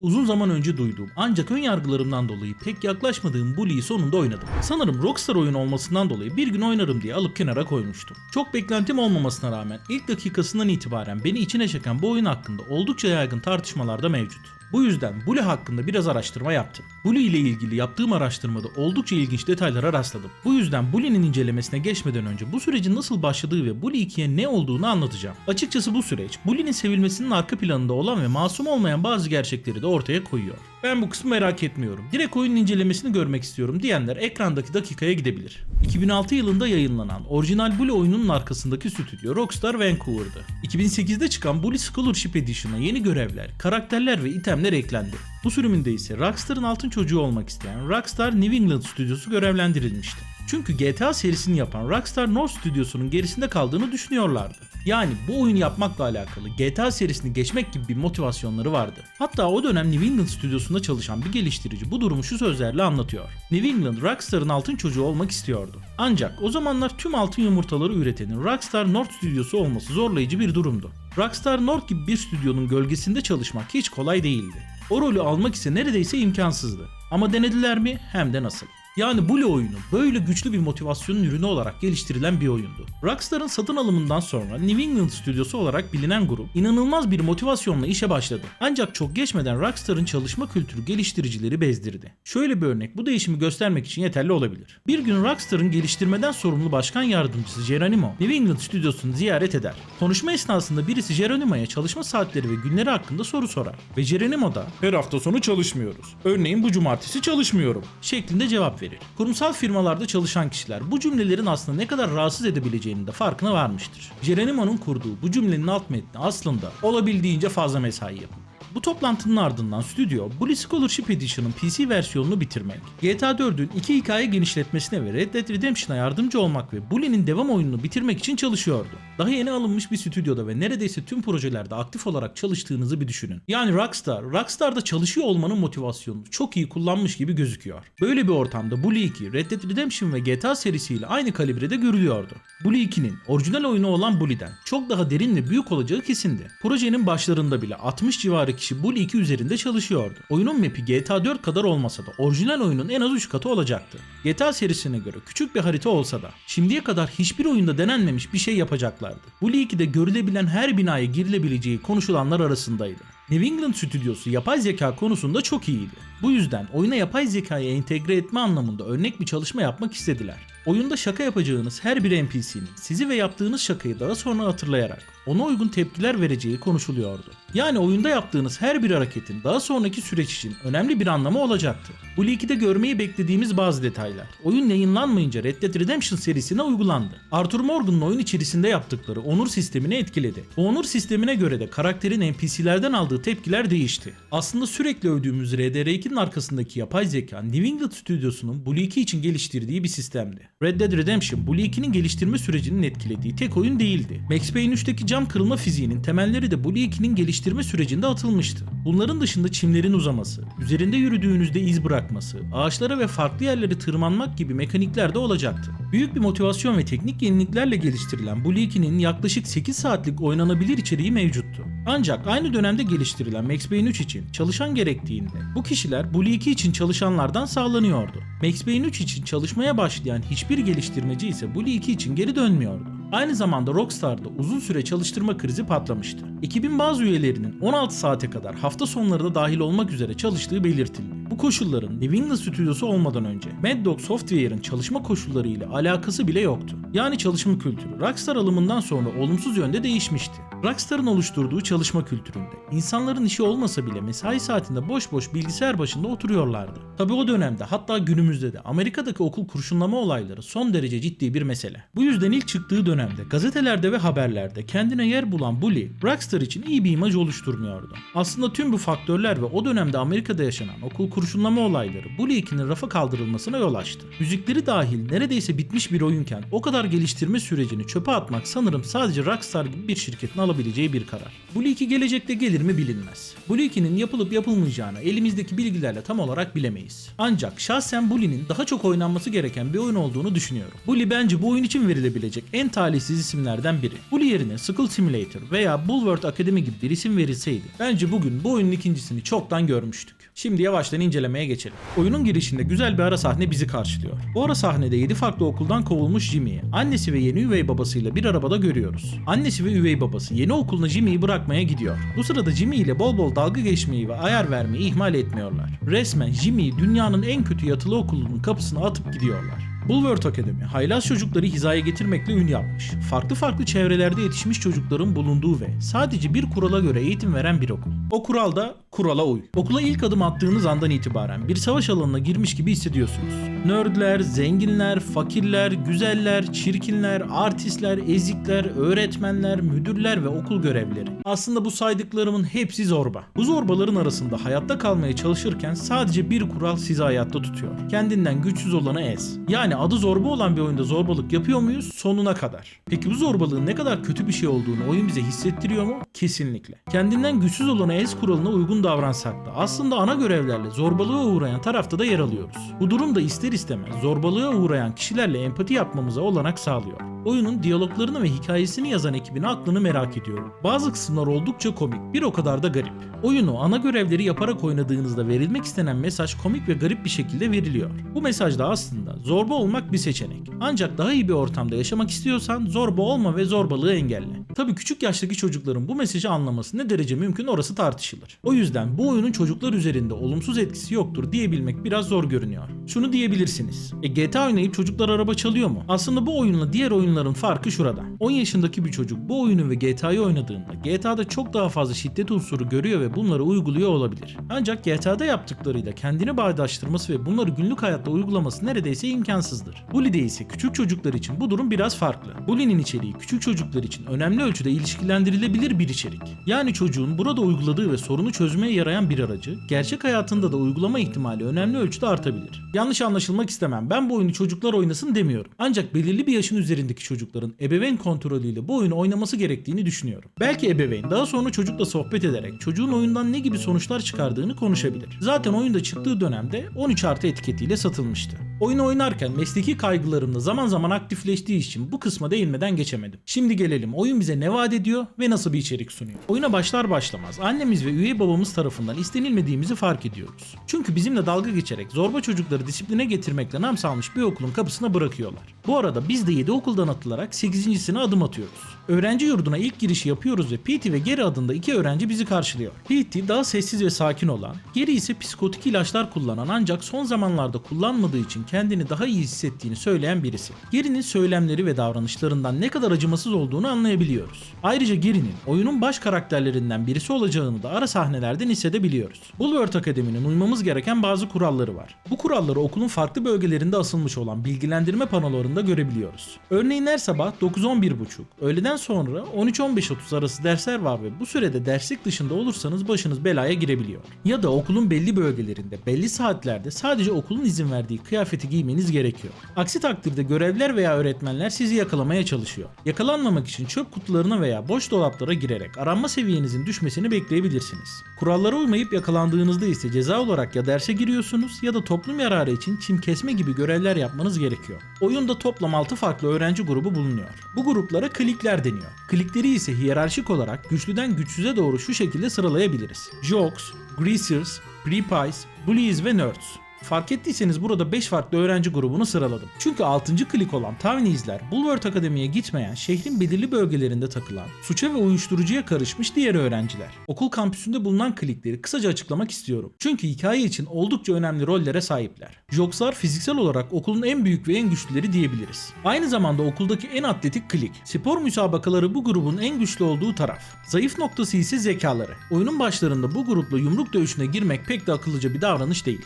Uzun zaman önce duyduğum ancak ön yargılarımdan dolayı pek yaklaşmadığım Bully'yi sonunda oynadım. Sanırım Rockstar oyun olmasından dolayı bir gün oynarım diye alıp kenara koymuştum. Çok beklentim olmamasına rağmen ilk dakikasından itibaren beni içine çeken bu oyun hakkında oldukça yaygın tartışmalar da mevcut. Bu yüzden Bully hakkında biraz araştırma yaptım. Bully ile ilgili yaptığım araştırmada oldukça ilginç detaylara rastladım. Bu yüzden Bully'nin incelemesine geçmeden önce bu sürecin nasıl başladığı ve Bully 2'ye ne olduğunu anlatacağım. Açıkçası bu süreç Bully'nin sevilmesinin arka planında olan ve masum olmayan bazı gerçekleri de ortaya koyuyor. Ben bu kısmı merak etmiyorum. Direkt oyunun incelemesini görmek istiyorum diyenler ekrandaki dakikaya gidebilir. 2006 yılında yayınlanan orijinal Bully oyununun arkasındaki stüdyo Rockstar Vancouver'dı. 2008'de çıkan Bully Scholarship Edition'a yeni görevler, karakterler ve itemler eklendi. Bu sürümünde ise Rockstar'ın altın çocuğu olmak isteyen Rockstar New England stüdyosu görevlendirilmişti. Çünkü GTA serisini yapan Rockstar North stüdyosunun gerisinde kaldığını düşünüyorlardı. Yani bu oyunu yapmakla alakalı GTA serisini geçmek gibi bir motivasyonları vardı. Hatta o dönem New England stüdyosunda çalışan bir geliştirici bu durumu şu sözlerle anlatıyor. New England Rockstar'ın altın çocuğu olmak istiyordu. Ancak o zamanlar tüm altın yumurtaları üretenin Rockstar North stüdyosu olması zorlayıcı bir durumdu. Rockstar North gibi bir stüdyonun gölgesinde çalışmak hiç kolay değildi. O rolü almak ise neredeyse imkansızdı. Ama denediler mi? Hem de nasıl. Yani Bully oyunu böyle güçlü bir motivasyonun ürünü olarak geliştirilen bir oyundu. Rockstar'ın satın alımından sonra New England stüdyosu olarak bilinen grup inanılmaz bir motivasyonla işe başladı. Ancak çok geçmeden Rockstar'ın çalışma kültürü geliştiricileri bezdirdi. Şöyle bir örnek bu değişimi göstermek için yeterli olabilir. Bir gün Rockstar'ın geliştirmeden sorumlu başkan yardımcısı Geronimo New England stüdyosunu ziyaret eder. Konuşma esnasında birisi Geronimo'ya çalışma saatleri ve günleri hakkında soru sorar. Ve Geronimo da her hafta sonu çalışmıyoruz. Örneğin bu cumartesi çalışmıyorum şeklinde cevap verir. Kurumsal firmalarda çalışan kişiler bu cümlelerin aslında ne kadar rahatsız edebileceğinin de farkına varmıştır. Geronimo'nun kurduğu bu cümlenin alt metni aslında olabildiğince fazla mesai yapın. Bu toplantının ardından stüdyo Bully Scholarship Edition'ın PC versiyonunu bitirmek, GTA 4'ün iki hikaye genişletmesine ve Red Dead Redemption'a yardımcı olmak ve Bully'nin devam oyununu bitirmek için çalışıyordu. Daha yeni alınmış bir stüdyoda ve neredeyse tüm projelerde aktif olarak çalıştığınızı bir düşünün. Yani Rockstar, Rockstar'da çalışıyor olmanın motivasyonunu çok iyi kullanmış gibi gözüküyor. Böyle bir ortamda Bully 2, Red Dead Redemption ve GTA serisiyle aynı kalibrede görülüyordu. Bully 2'nin orijinal oyunu olan Bully'den çok daha derin ve büyük olacağı kesindi. Projenin başlarında bile 60 civarı kişi Bully 2 üzerinde çalışıyordu. Oyunun map'i GTA 4 kadar olmasa da orijinal oyunun en az 3 katı olacaktı. GTA serisine göre küçük bir harita olsa da şimdiye kadar hiçbir oyunda denenmemiş bir şey yapacaklardı. Bully 2'de görülebilen her binaya girilebileceği konuşulanlar arasındaydı. New England stüdyosu yapay zeka konusunda çok iyiydi. Bu yüzden oyuna yapay zekayı entegre etme anlamında örnek bir çalışma yapmak istediler. Oyunda şaka yapacağınız her bir NPC'nin sizi ve yaptığınız şakayı daha sonra hatırlayarak ona uygun tepkiler vereceği konuşuluyordu. Yani oyunda yaptığınız her bir hareketin daha sonraki süreç için önemli bir anlamı olacaktı. Bu 2'de görmeyi beklediğimiz bazı detaylar. Oyun yayınlanmayınca Red Dead Redemption serisine uygulandı. Arthur Morgan'ın oyun içerisinde yaptıkları onur sistemini etkiledi. Bu onur sistemine göre de karakterin NPC'lerden aldığı tepkiler değişti. Aslında sürekli övdüğümüz RDR2'nin arkasındaki yapay zeka New England stüdyosunun Bully 2 için geliştirdiği bir sistemdi. Red Dead Redemption Bully 2'nin geliştirme sürecinin etkilediği tek oyun değildi. Max Payne 3'teki cam kırılma fiziğinin temelleri de Bully 2'nin geliştirme sürecinde atılmıştı. Bunların dışında çimlerin uzaması, üzerinde yürüdüğünüzde iz bırakması, ağaçlara ve farklı yerlere tırmanmak gibi mekanikler de olacaktı. Büyük bir motivasyon ve teknik yeniliklerle geliştirilen Bully 2'nin yaklaşık 8 saatlik oynanabilir içeriği mevcuttu. Ancak aynı dönemde geliştirilen Max Payne 3 için çalışan gerektiğinde bu kişiler Bully 2 için çalışanlardan sağlanıyordu. Max Payne 3 için çalışmaya başlayan hiçbir geliştirmeci ise Bully 2 için geri dönmüyordu. Aynı zamanda Rockstar'da uzun süre çalıştırma krizi patlamıştı. Ekibin bazı üyelerinin 16 saate kadar hafta sonları da dahil olmak üzere çalıştığı belirtildi. Bu koşulların New England stüdyosu olmadan önce Mad Dog Software'ın çalışma koşulları ile alakası bile yoktu. Yani çalışma kültürü Rockstar alımından sonra olumsuz yönde değişmişti. Rockstar'ın oluşturduğu çalışma kültüründe insanların işi olmasa bile mesai saatinde boş boş bilgisayar başında oturuyorlardı. Tabi o dönemde hatta günümüzde de Amerika'daki okul kurşunlama olayları son derece ciddi bir mesele. Bu yüzden ilk çıktığı dönemde gazetelerde ve haberlerde kendine yer bulan Bully, Rockstar için iyi bir imaj oluşturmuyordu. Aslında tüm bu faktörler ve o dönemde Amerika'da yaşanan okul kurşunlama olayları Bully 2'nin rafa kaldırılmasına yol açtı. Müzikleri dahil neredeyse bitmiş bir oyunken o kadar geliştirme sürecini çöpe atmak sanırım sadece Rockstar gibi bir şirketin alabileceği bir karar. 2 gelecekte gelir mi bilinmez. Bully 2'nin yapılıp yapılmayacağını elimizdeki bilgilerle tam olarak bilemeyiz. Ancak şahsen Bully'nin daha çok oynanması gereken bir oyun olduğunu düşünüyorum. Bully bence bu oyun için verilebilecek en talihsiz isimlerden biri. Bully yerine Skull Simulator veya Bulworth Academy gibi bir isim verilseydi bence bugün bu oyunun ikincisini çoktan görmüştük. Şimdi yavaştan incelemeye geçelim. Oyunun girişinde güzel bir ara sahne bizi karşılıyor. Bu ara sahnede 7 farklı okuldan kovulmuş Jimmy'yi annesi ve yeni üvey babasıyla bir arabada görüyoruz. Annesi ve üvey babası yeni okuluna Jimmy'yi bırakmaya gidiyor. Bu sırada Jimmy ile bol bol dalga geçmeyi ve ayar vermeyi ihmal etmiyorlar. Resmen Jimmy'yi dünyanın en kötü yatılı okulunun kapısına atıp gidiyorlar. Bulworth Akademi, haylaz çocukları hizaya getirmekle ün yapmış. Farklı farklı çevrelerde yetişmiş çocukların bulunduğu ve sadece bir kurala göre eğitim veren bir okul. O kural da kurala uy. Okula ilk adım attığınız andan itibaren bir savaş alanına girmiş gibi hissediyorsunuz. Nerdler, zenginler, fakirler, güzeller, çirkinler, artistler, ezikler, öğretmenler, müdürler ve okul görevlileri. Aslında bu saydıklarımın hepsi zorba. Bu zorbaların arasında hayatta kalmaya çalışırken sadece bir kural sizi hayatta tutuyor. Kendinden güçsüz olanı ez. Yani adı zorba olan bir oyunda zorbalık yapıyor muyuz? Sonuna kadar. Peki bu zorbalığın ne kadar kötü bir şey olduğunu oyun bize hissettiriyor mu? Kesinlikle. Kendinden güçsüz olanı ez kuralına uygun davransak da aslında ana görevlerle zorbalığa uğrayan tarafta da yer alıyoruz. Bu durum da ister istemez zorbalığa uğrayan kişilerle empati yapmamıza olanak sağlıyor. Oyunun diyaloglarını ve hikayesini yazan ekibin aklını merak ediyorum. Bazı kısımlar oldukça komik, bir o kadar da garip. Oyunu ana görevleri yaparak oynadığınızda verilmek istenen mesaj komik ve garip bir şekilde veriliyor. Bu mesajda aslında zorba olmak bir seçenek. Ancak daha iyi bir ortamda yaşamak istiyorsan zorba olma ve zorbalığı engelle. Tabii küçük yaştaki çocukların bu mesajı anlaması ne derece mümkün orası tartışılır. O yüzden bu oyunun çocuklar üzerinde olumsuz etkisi yoktur diyebilmek biraz zor görünüyor. Şunu diyebilirsiniz. E GTA oynayıp çocuklar araba çalıyor mu? Aslında bu oyunla diğer oyunların farkı şurada. 10 yaşındaki bir çocuk bu oyunu ve GTA'yı oynadığında GTA'da çok daha fazla şiddet unsuru görüyor ve bunları uyguluyor olabilir. Ancak GTA'da yaptıklarıyla kendini bağdaştırması ve bunları günlük hayatta uygulaması neredeyse imkansızdır. Bully'de ise küçük çocuklar için bu durum biraz farklı. Bully'nin içeriği küçük çocuklar için önemli ölçüde ilişkilendirilebilir bir içerik. Yani çocuğun burada uyguladığı ve sorunu çözmeye yarayan bir aracı, gerçek hayatında da uygulama ihtimali önemli ölçüde artabilir. Yanlış anlaşılmak istemem. Ben bu oyunu çocuklar oynasın demiyorum. Ancak belirli bir yaşın üzerindeki çocukların ebeveyn kontrolüyle bu oyunu oynaması gerektiğini düşünüyorum. Belki ebeveyn daha sonra çocukla sohbet ederek çocuğun oyundan ne gibi sonuçlar çıkardığını konuşabilir. Zaten oyunda çıktığı dönemde 13 artı etiketiyle satılmıştı. Oyunu oynarken mesleki kaygılarım da zaman zaman aktifleştiği için bu kısma değinmeden geçemedim. Şimdi gelelim oyun bize ne vaat ediyor ve nasıl bir içerik sunuyor. Oyuna başlar başlamaz annemiz ve üye babamız tarafından istenilmediğimizi fark ediyoruz. Çünkü bizimle dalga geçerek zorba çocukları disipline getirmekle nam salmış bir okulun kapısına bırakıyorlar. Bu arada biz de 7 okuldan atılarak 8.sine adım atıyoruz. Öğrenci yurduna ilk girişi yapıyoruz ve PT ve Geri adında iki öğrenci bizi karşılıyor. PT daha sessiz ve sakin olan, Geri ise psikotik ilaçlar kullanan ancak son zamanlarda kullanmadığı için kendini daha iyi hissettiğini söyleyen birisi. Geri'nin söylemleri ve davranışlarından ne kadar acımasız olduğunu anlayabiliyoruz. Ayrıca Geri'nin oyunun baş karakterlerinden birisi olacağını da ara sahnelerden hissedebiliyoruz. Bulworth Akademi'nin uymamız gereken bazı kuralları var. Bu kuralları okulun farklı bölgelerinde asılmış olan bilgilendirme panolarında görebiliyoruz. Örneğin her sabah 9-11.30, öğleden sonra 13-15.30 arası dersler var ve bu sürede derslik dışında olursanız başınız belaya girebiliyor. Ya da okulun belli bölgelerinde belli saatlerde sadece okulun izin verdiği kıyafeti giymeniz gerekiyor. Aksi takdirde görevler veya öğretmenler sizi yakalamaya çalışıyor. Yakalanmamak için çöp kutularına veya boş dolaplara girerek aranma seviyenizin düşmesini bekleyebilirsiniz. Kurallara uymayıp yakalandığınızda ise ceza olarak ya derse giriyorsunuz ya da toplum yararı için çim kesme gibi görevler yapmanız gerekiyor. Oyunda toplam 6 farklı öğrenci grubu bulunuyor. Bu gruplara klikler deniyor. Klikleri ise hiyerarşik olarak güçlüden güçsüze doğru şu şekilde sıralayabiliriz. Jokes, Greasers, Prepies, Bullies ve Nerds. Fark ettiyseniz burada 5 farklı öğrenci grubunu sıraladım. Çünkü 6. klik olan Tawny'izler Bulworth Akademi'ye gitmeyen, şehrin belirli bölgelerinde takılan, suça ve uyuşturucuya karışmış diğer öğrenciler. Okul kampüsünde bulunan klikleri kısaca açıklamak istiyorum. Çünkü hikaye için oldukça önemli rollere sahipler. Jokslar fiziksel olarak okulun en büyük ve en güçlüleri diyebiliriz. Aynı zamanda okuldaki en atletik klik. Spor müsabakaları bu grubun en güçlü olduğu taraf. Zayıf noktası ise zekaları. Oyunun başlarında bu grupla yumruk dövüşüne girmek pek de akıllıca bir davranış değil.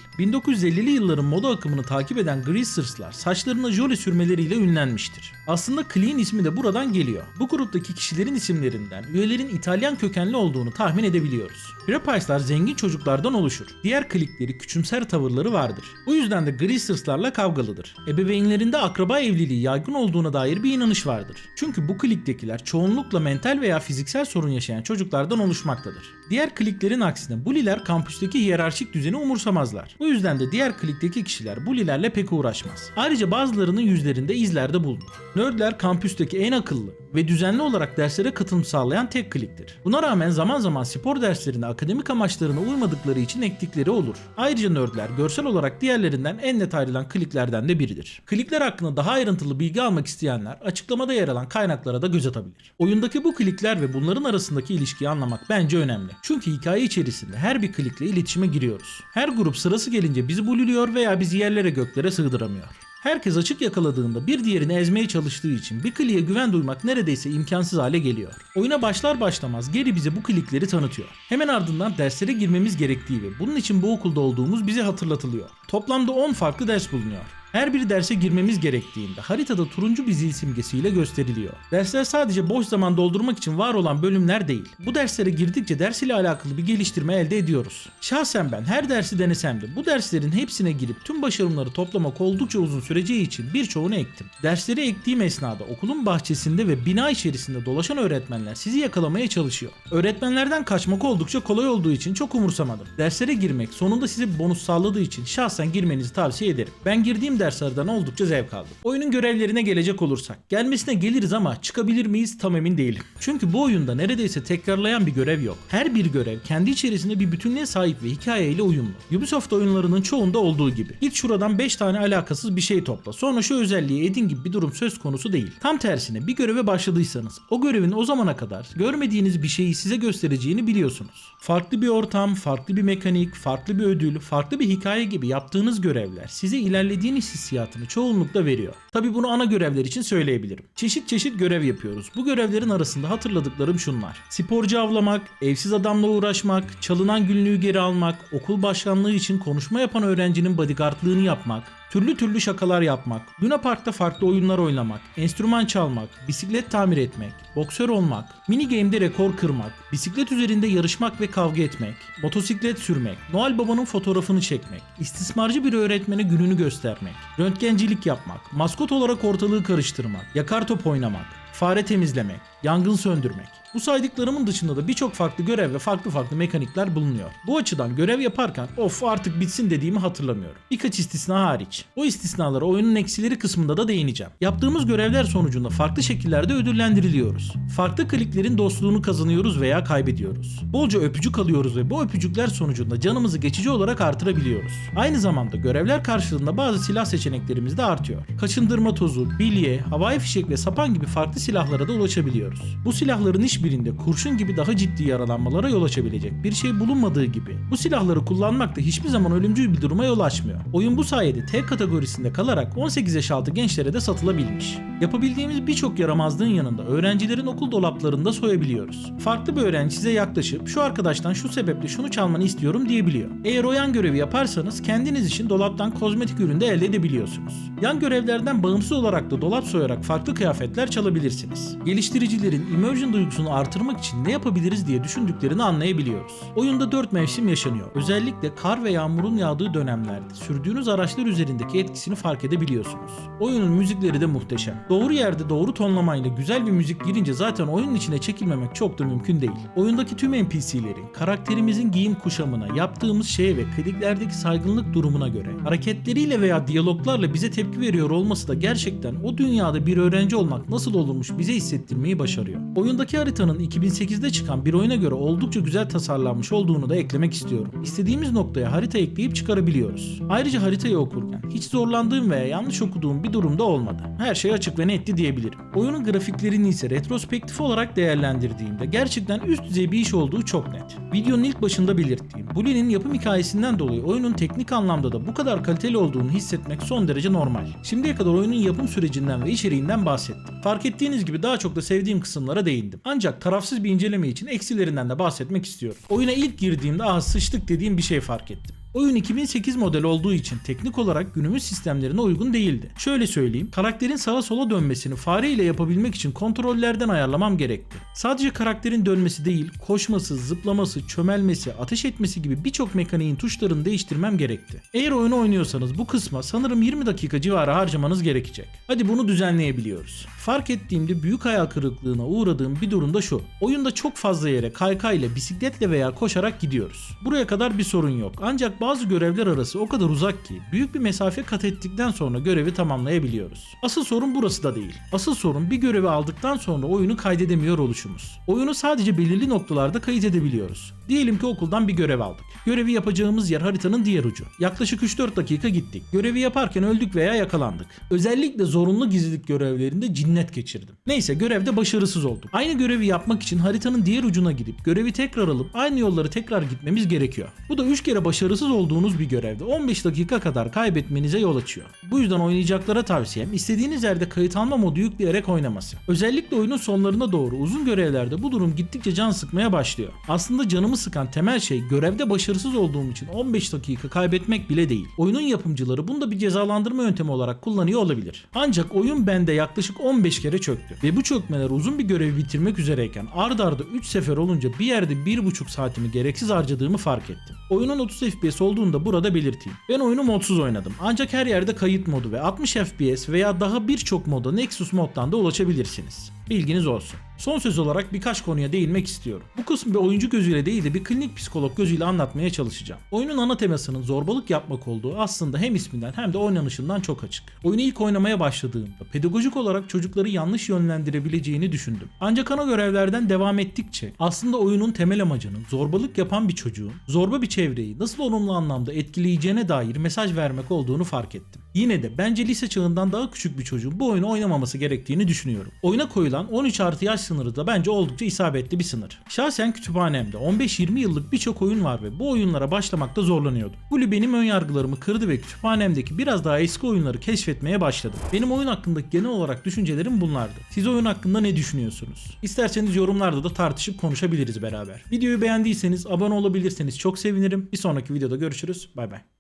1950'li yılların moda akımını takip eden Greasers'lar saçlarına jöle sürmeleriyle ünlenmiştir. Aslında Clean ismi de buradan geliyor. Bu gruptaki kişilerin isimlerinden üyelerin İtalyan kökenli olduğunu tahmin edebiliyoruz. Prepice'lar zengin çocuklardan oluşur. Diğer klikleri küçümser tavırları vardır. Bu yüzden de Greasers'larla kavgalıdır. Ebeveynlerinde akraba evliliği yaygın olduğuna dair bir inanış vardır. Çünkü bu kliktekiler çoğunlukla mental veya fiziksel sorun yaşayan çocuklardan oluşmaktadır. Diğer kliklerin aksine buliler kampüsteki hiyerarşik düzeni umursamazlar. Bu yüzden de diğer klikteki kişiler bulilerle pek uğraşmaz. Ayrıca bazılarının yüzlerinde izler de bulunur. Nerdler kampüsteki en akıllı ve düzenli olarak derslere katılım sağlayan tek kliktir. Buna rağmen zaman zaman spor derslerine akademik amaçlarına uymadıkları için ektikleri olur. Ayrıca nerdler görsel olarak diğerlerinden en net ayrılan kliklerden de biridir. Klikler hakkında daha ayrıntılı bilgi almak isteyenler açıklamada yer alan kaynaklara da göz atabilir. Oyundaki bu klikler ve bunların arasındaki ilişkiyi anlamak bence önemli. Çünkü hikaye içerisinde her bir klikle iletişime giriyoruz. Her grup sırası gelince bizi bululuyor veya bizi yerlere göklere sığdıramıyor. Herkes açık yakaladığında bir diğerini ezmeye çalıştığı için bir kliğe güven duymak neredeyse imkansız hale geliyor. Oyuna başlar başlamaz geri bize bu klikleri tanıtıyor. Hemen ardından derslere girmemiz gerektiği ve bunun için bu okulda olduğumuz bize hatırlatılıyor. Toplamda 10 farklı ders bulunuyor. Her bir derse girmemiz gerektiğinde haritada turuncu bir zil simgesiyle gösteriliyor. Dersler sadece boş zaman doldurmak için var olan bölümler değil. Bu derslere girdikçe ders ile alakalı bir geliştirme elde ediyoruz. Şahsen ben her dersi denesem de bu derslerin hepsine girip tüm başarımları toplamak oldukça uzun süreceği için birçoğunu ektim. Dersleri ektiğim esnada okulun bahçesinde ve bina içerisinde dolaşan öğretmenler sizi yakalamaya çalışıyor. Öğretmenlerden kaçmak oldukça kolay olduğu için çok umursamadım. Derslere girmek sonunda size bonus sağladığı için şahsen girmenizi tavsiye ederim. Ben girdiğim derslerden oldukça zevk aldım. Oyunun görevlerine gelecek olursak, gelmesine geliriz ama çıkabilir miyiz tam emin değilim. Çünkü bu oyunda neredeyse tekrarlayan bir görev yok. Her bir görev kendi içerisinde bir bütünlüğe sahip ve hikayeyle uyumlu. Ubisoft oyunlarının çoğunda olduğu gibi. Git şuradan 5 tane alakasız bir şey topla. Sonra şu özelliği edin gibi bir durum söz konusu değil. Tam tersine bir göreve başladıysanız o görevin o zamana kadar görmediğiniz bir şeyi size göstereceğini biliyorsunuz. Farklı bir ortam, farklı bir mekanik, farklı bir ödül, farklı bir hikaye gibi yaptığınız görevler size ilerlediğiniz hissiyatını çoğunlukla veriyor. Tabi bunu ana görevler için söyleyebilirim. Çeşit çeşit görev yapıyoruz. Bu görevlerin arasında hatırladıklarım şunlar. Sporcu avlamak, evsiz adamla uğraşmak, çalınan günlüğü geri almak, okul başkanlığı için konuşma yapan öğrencinin bodyguardlığını yapmak, Türlü türlü şakalar yapmak, Luna Park'ta farklı oyunlar oynamak, enstrüman çalmak, bisiklet tamir etmek, boksör olmak, mini game'de rekor kırmak, bisiklet üzerinde yarışmak ve kavga etmek, motosiklet sürmek, Noel Baba'nın fotoğrafını çekmek, istismarcı bir öğretmene gününü göstermek, röntgencilik yapmak, maskot olarak ortalığı karıştırmak, yakar top oynamak, fare temizlemek, yangın söndürmek. Bu saydıklarımın dışında da birçok farklı görev ve farklı farklı mekanikler bulunuyor. Bu açıdan görev yaparken of artık bitsin dediğimi hatırlamıyorum. Birkaç istisna hariç. O istisnalara oyunun eksileri kısmında da değineceğim. Yaptığımız görevler sonucunda farklı şekillerde ödüllendiriliyoruz. Farklı kliklerin dostluğunu kazanıyoruz veya kaybediyoruz. Bolca öpücük alıyoruz ve bu öpücükler sonucunda canımızı geçici olarak artırabiliyoruz. Aynı zamanda görevler karşılığında bazı silah seçeneklerimiz de artıyor. Kaçındırma tozu, bilye, havai fişek ve sapan gibi farklı silahlara da ulaşabiliyoruz. Bu silahların hiçbirinde kurşun gibi daha ciddi yaralanmalara yol açabilecek bir şey bulunmadığı gibi bu silahları kullanmak da hiçbir zaman ölümcül bir duruma yol açmıyor. Oyun bu sayede T kategorisinde kalarak 18 yaş altı gençlere de satılabilmiş. Yapabildiğimiz birçok yaramazlığın yanında öğrencilerin okul dolaplarında soyabiliyoruz. Farklı bir öğrenci size yaklaşıp şu arkadaştan şu sebeple şunu çalmanı istiyorum diyebiliyor. Eğer o yan görevi yaparsanız kendiniz için dolaptan kozmetik ürün de elde edebiliyorsunuz. Yan görevlerden bağımsız olarak da dolap soyarak farklı kıyafetler çalabilirsiniz. Geliştiricilerin immersion duygusunu artırmak için ne yapabiliriz diye düşündüklerini anlayabiliyoruz. Oyunda 4 mevsim yaşanıyor. Özellikle kar ve yağmurun yağdığı dönemlerde sürdüğünüz araçlar üzerindeki etkisini fark edebiliyorsunuz. Oyunun müzikleri de muhteşem. Doğru yerde doğru tonlamayla güzel bir müzik girince zaten oyunun içine çekilmemek çok da mümkün değil. Oyundaki tüm NPC'lerin, karakterimizin giyim kuşamına, yaptığımız şeye ve kliklerdeki saygınlık durumuna göre hareketleriyle veya diyaloglarla bize tepki veriyor olması da gerçekten o dünyada bir öğrenci olmak nasıl olurmuş bize hissettirmeyi başarıyor. Oyundaki haritanın 2008'de çıkan bir oyuna göre oldukça güzel tasarlanmış olduğunu da eklemek istiyorum. İstediğimiz noktaya harita ekleyip çıkarabiliyoruz. Ayrıca haritayı okurken hiç zorlandığım veya yanlış okuduğum bir durumda olmadı. Her şey açık ve netti diyebilirim. Oyunun grafiklerini ise retrospektif olarak değerlendirdiğimde gerçekten üst düzey bir iş olduğu çok net. Videonun ilk başında belirttiğim, Bully'nin yapım hikayesinden dolayı oyunun teknik anlamda da bu kadar kaliteli olduğunu hissetmek son derece normal. Şimdiye kadar oyunun yapım sürecinden ve içeriğinden bahsettim. Fark ettiğiniz gibi daha çok da sevdiğim kısımlara değindim. Ancak tarafsız bir inceleme için eksilerinden de bahsetmek istiyorum. Oyuna ilk girdiğimde aha sıçtık dediğim bir şey fark ettim. Oyun 2008 model olduğu için teknik olarak günümüz sistemlerine uygun değildi. Şöyle söyleyeyim, karakterin sağa sola dönmesini fare ile yapabilmek için kontrollerden ayarlamam gerekti. Sadece karakterin dönmesi değil, koşması, zıplaması, çömelmesi, ateş etmesi gibi birçok mekaniğin tuşlarını değiştirmem gerekti. Eğer oyunu oynuyorsanız bu kısma sanırım 20 dakika civarı harcamanız gerekecek. Hadi bunu düzenleyebiliyoruz. Fark ettiğimde büyük hayal kırıklığına uğradığım bir durum da şu. Oyunda çok fazla yere kaykayla, bisikletle veya koşarak gidiyoruz. Buraya kadar bir sorun yok. Ancak bazı görevler arası o kadar uzak ki büyük bir mesafe kat ettikten sonra görevi tamamlayabiliyoruz. Asıl sorun burası da değil. Asıl sorun bir görevi aldıktan sonra oyunu kaydedemiyor oluşumuz. Oyunu sadece belirli noktalarda kayıt edebiliyoruz. Diyelim ki okuldan bir görev aldık. Görevi yapacağımız yer haritanın diğer ucu. Yaklaşık 3-4 dakika gittik. Görevi yaparken öldük veya yakalandık. Özellikle zorunlu gizlilik görevlerinde cinnet geçirdim. Neyse görevde başarısız oldum. Aynı görevi yapmak için haritanın diğer ucuna gidip görevi tekrar alıp aynı yolları tekrar gitmemiz gerekiyor. Bu da 3 kere başarısız olduğunuz bir görevde 15 dakika kadar kaybetmenize yol açıyor. Bu yüzden oynayacaklara tavsiyem istediğiniz yerde kayıt alma modu yükleyerek oynaması. Özellikle oyunun sonlarına doğru uzun görevlerde bu durum gittikçe can sıkmaya başlıyor. Aslında canımı sıkan temel şey görevde başarısız olduğum için 15 dakika kaybetmek bile değil. Oyunun yapımcıları bunu da bir cezalandırma yöntemi olarak kullanıyor olabilir. Ancak oyun bende yaklaşık 15 kere çöktü. Ve bu çökmeler uzun bir görevi bitirmek üzereyken ard arda 3 sefer olunca bir yerde 1,5 saatimi gereksiz harcadığımı fark ettim. Oyunun 30 FPS olduğunu da burada belirteyim. Ben oyunu modsuz oynadım. Ancak her yerde kayıt modu ve 60 FPS veya daha birçok moda Nexus moddan da ulaşabilirsiniz. Bilginiz olsun. Son söz olarak birkaç konuya değinmek istiyorum. Bu kısmı bir oyuncu gözüyle değil de bir klinik psikolog gözüyle anlatmaya çalışacağım. Oyunun ana temasının zorbalık yapmak olduğu aslında hem isminden hem de oynanışından çok açık. Oyunu ilk oynamaya başladığımda pedagojik olarak çocukları yanlış yönlendirebileceğini düşündüm. Ancak ana görevlerden devam ettikçe aslında oyunun temel amacının zorbalık yapan bir çocuğun zorba bir çevreyi nasıl olumlu anlamda etkileyeceğine dair mesaj vermek olduğunu fark ettim. Yine de bence lise çağından daha küçük bir çocuğun bu oyunu oynamaması gerektiğini düşünüyorum. Oyuna koyulan 13 artı yaş sınırı da bence oldukça isabetli bir sınır. Şahsen kütüphanemde 15-20 yıllık birçok oyun var ve bu oyunlara başlamakta zorlanıyordum. Blue benim ön yargılarımı kırdı ve kütüphanemdeki biraz daha eski oyunları keşfetmeye başladım. Benim oyun hakkındaki genel olarak düşüncelerim bunlardı. Siz oyun hakkında ne düşünüyorsunuz? İsterseniz yorumlarda da tartışıp konuşabiliriz beraber. Videoyu beğendiyseniz abone olabilirseniz çok sevinirim. Bir sonraki videoda görüşürüz. Bay bay.